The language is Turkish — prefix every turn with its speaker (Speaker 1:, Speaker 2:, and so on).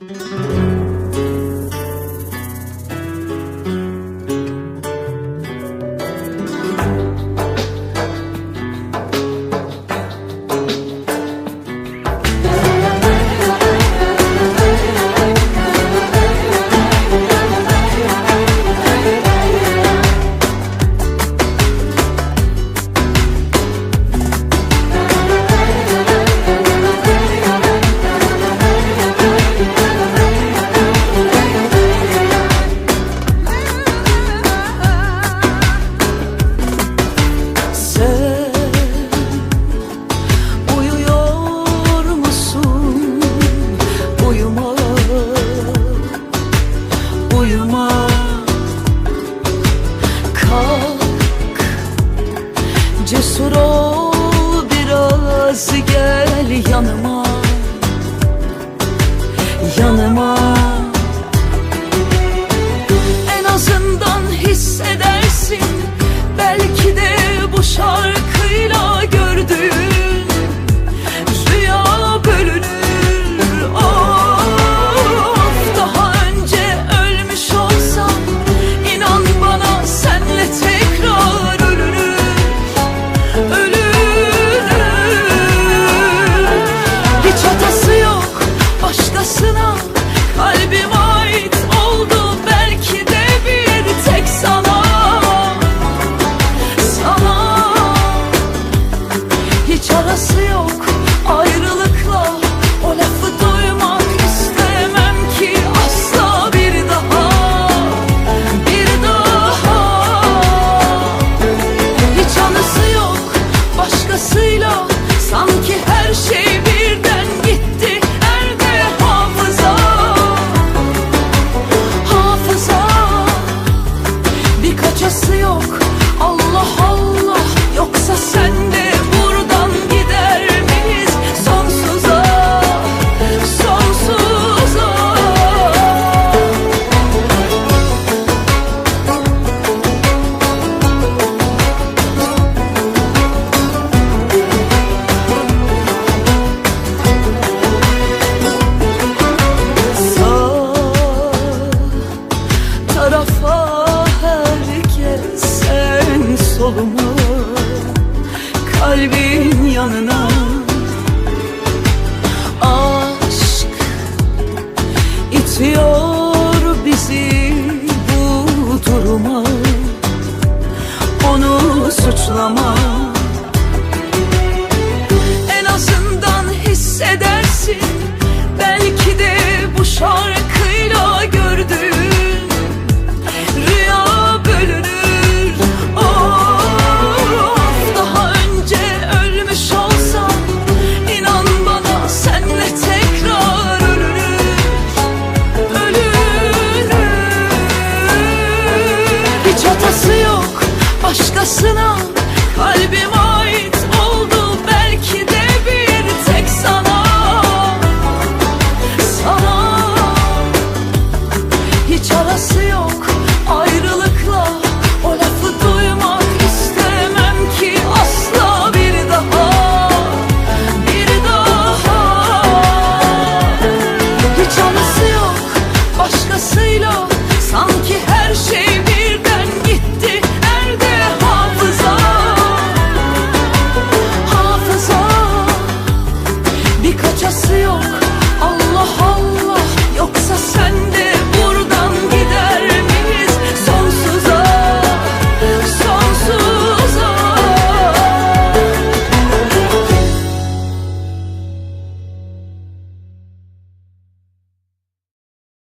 Speaker 1: Thank you. Sen soluma Kalbin yanına. Aşk itiyor karşısına